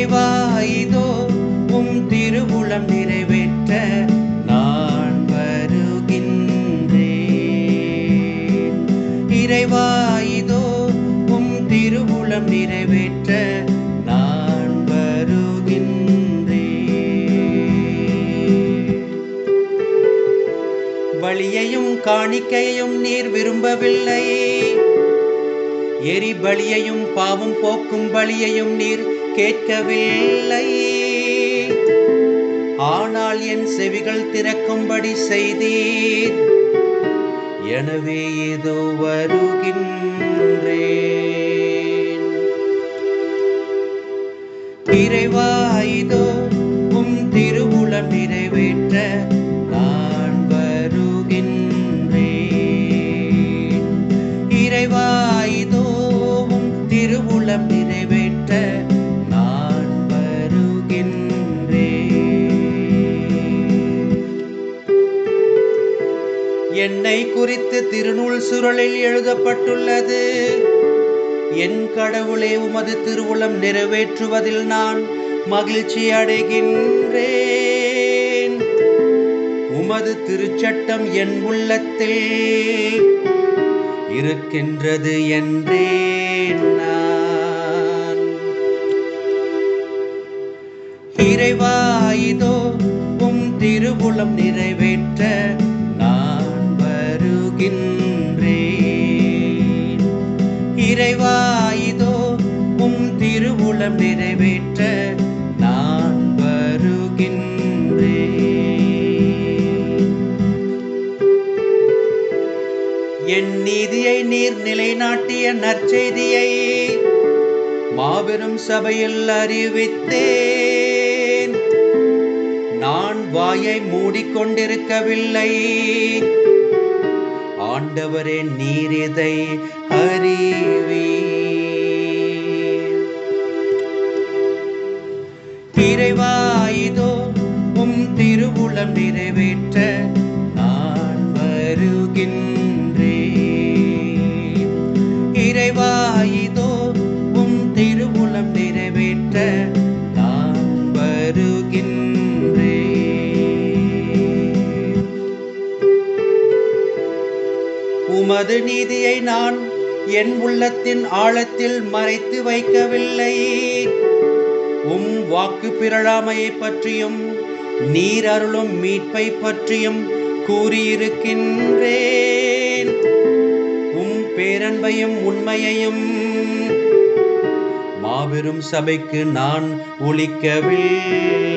இறைவா இதோ உம் திருவுளம் நிறைவேற்ற நான் வருகின்றேன். இறைவா இதோ உம் திருவுளம் நிறைவேற்ற நான் வருகின்றேன். பலியையும் காணிக்கையையும் நீர் விரும்பவில்லை எரிபலியையும் பாவம் போக்கும் பலியையும் நீர் கேட்கவில்லை. ஆனால் என் செவிகள் திறக்கும்படி செய்தீர். எனவே ஏதோ வருகின்றேன். இறைவா இதோ உம் திருவுளம் நிறைவேற்ற என்னை குறித்து திருநூல் சுருளில் எழுதப்பட்டுள்ளது. என் கடவுளே உமது திருவுளம் நிறைவேற்றுவதில் நான் மகிழ்ச்சி அடைகின்றேன். உமது திருச்சட்டம் என் உள்ளத்தில் இருக்கின்றது என்றேன் நான். இறைவா இதோ உம் திருவுளம் நிறைவேற்ற வருகின்றேன் இறைவா இதோ உம் திருவுளம் நிறைவேற்ற நான் வருகின்றேன். என் நீதியை நீர் நிலைநாட்டிய நற்செய்தியை மாபெரும் சபையில் அறிவித்தேன். நான் வாயை மூடிக்கொண்டிருக்கவில்லை. ஆண்டவரே நீர் இதை அறிவீர். உம் திருவுளம் நிறைவேற்ற உமது நீதியை நான் என் உள்ளத்தின் ஆழத்தில் மறைத்து வைக்கவில்லை. உம் வாக்கு பிறழாமையை பற்றியும் நீர் அருளும் மீட்பை பற்றியும் கூறியிருக்கின்றேன். உம் பேரன்பையும் உண்மையையும் மாபெரும் சபைக்கு நான் ஒழிக்கவில்லை